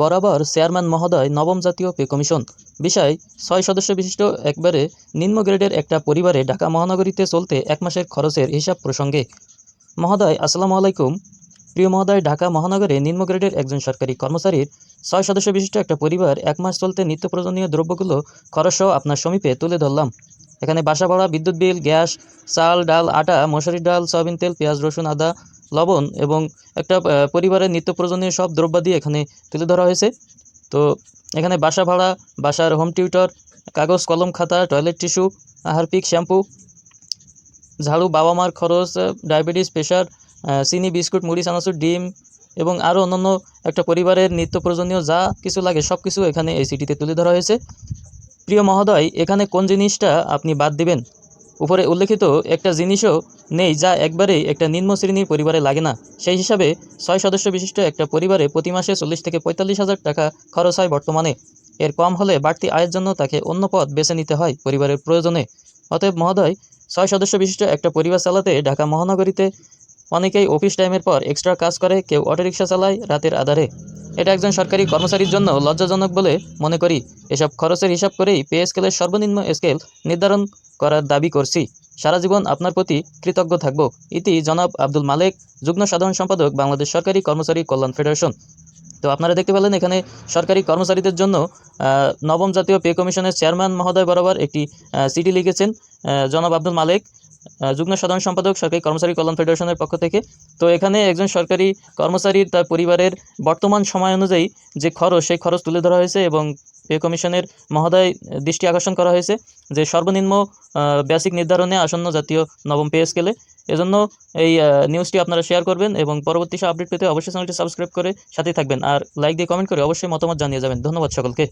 বরাবর চেয়ারম্যান মহোদয় নবম জাতীয় পে কমিশন। বিষয়, ছয় সদস্য বিশিষ্ট একবারে নিম্ন গ্রেডের একটা পরিবারে ঢাকা মহানগরীতে চলতে এক মাসের খরচের হিসাব প্রসঙ্গে। মহোদয়, আসসালামু আলাইকুম। প্রিয় মহোদয়, ঢাকা মহানগরে নিম্ন গ্রেডের একজন সরকারি কর্মচারীর ছয় সদস্য বিশিষ্ট একটা পরিবার এক মাস চলতে নিত্য প্রয়োজনীয় দ্রব্যগুলো খরচসহ আপনার সমীপে তুলে ধরলাম। এখানে বাসা ভাড়া, বিদ্যুৎ বিল, গ্যাস, চাল, ডাল, আটা মশারির ডাল, সয়াবিন তেল, পেঁয়াজ, রসুন, আদা লবণ এবং একটা পরিবারের নিত্য প্রয়োজনীয় সব দ্রব্যাদি এখানে তুলে ধরা হয়েছে। তো এখানে বাসা ভাড়া, বাসার হোম টিউটর কাগজ, কলম, খাতা টয়লেট টিস্যু হারপিক শ্যাম্পু ঝাড়ু, বাবা মার খরচ ডায়াবেটিস প্রেশার চিনি, বিস্কুট, মুড়ি, চানাচুর, ডিম এবং আরও অন্যান্য একটা পরিবারের নিত্য প্রয়োজনীয় যা কিছু লাগে সব কিছু এখানে এই সিটিতে তুলে ধরা হয়েছে। প্রিয় মহোদয়, এখানে কোন জিনিসটা আপনি বাদ দিবেন? উপরে উল্লেখিত একটা জিনিসও নেই যা একবারেই একটা নিম্ন শ্রেণির পরিবারে লাগে না। সেই হিসাবে ছয় সদস্য বিশিষ্ট একটা পরিবারে প্রতি মাসে চল্লিশ থেকে পঁয়তাল্লিশ হাজার টাকা খরচ হয় বর্তমানে। এর কম হলে বাড়তি আয়ের জন্য তাকে অন্য পথ বেছে নিতে হয় পরিবারের প্রয়োজনে। অতএব মহোদয়, ছয় সদস্য বিশিষ্ট একটা পরিবার চালাতে ঢাকা মহানগরীতে অনেকেই অফিস টাইমের পর এক্সট্রা কাজ করে, কেউ অটোরিকশা চালায় রাতের আধারে। এটা একজন সরকারি কর্মচারীর জন্য লজ্জাজনক বলে মনে করি। এসব খরচের হিসাব করেই পে স্কেলের সর্বনিম্ন স্কেল নির্ধারণ করার দাবি করছি। সারা জীবন আপনার প্রতি কৃতজ্ঞ থাকব। ইতি জনাব আব্দুল মালেক, যুগ্ম সাধারণ সম্পাদক, বাংলাদেশ সরকারি কর্মচারী কল্যাণ ফেডারেশন। তো আপনারা দেখতে পেলেন এখানে সরকারি কর্মচারীদের জন্য নবম জাতীয় পে কমিশনের চেয়ারম্যান মহোদয় বরাবর একটি চিঠি লিখেছেন জনাব আব্দুল মালেক। যুগ্ম সাধারণ সম্পাদক সরকারি কর্মচারী কল্যাণ ফেডারেশনের পক্ষ থেকে। তো এখানে একজন সরকারি কর্মচারীর তার পরিবারের বর্তমান সময় অনুযায়ী যে খরচ, সেই খরচ তুলে ধরা হয়েছে এবং পে কমিশনের মহোদয় দৃষ্টি আকর্ষণ করা হয়েছে যে সর্বনিম্ন বেসিক নির্ধারণে আসন্ন জাতীয় নবম পে স্কেলে এজন্য এই নিউজটি আপনারা শেয়ার করবেন এবং পরবর্তী সব আপডেট পেতে অবশ্যই চ্যানেলটি সাবস্ক্রাইব করে সাথেই থাকবেন। আর লাইক দিয়ে কমেন্ট করে অবশ্যই মতামত জানিয়ে যাবেন। ধন্যবাদ সকলকে।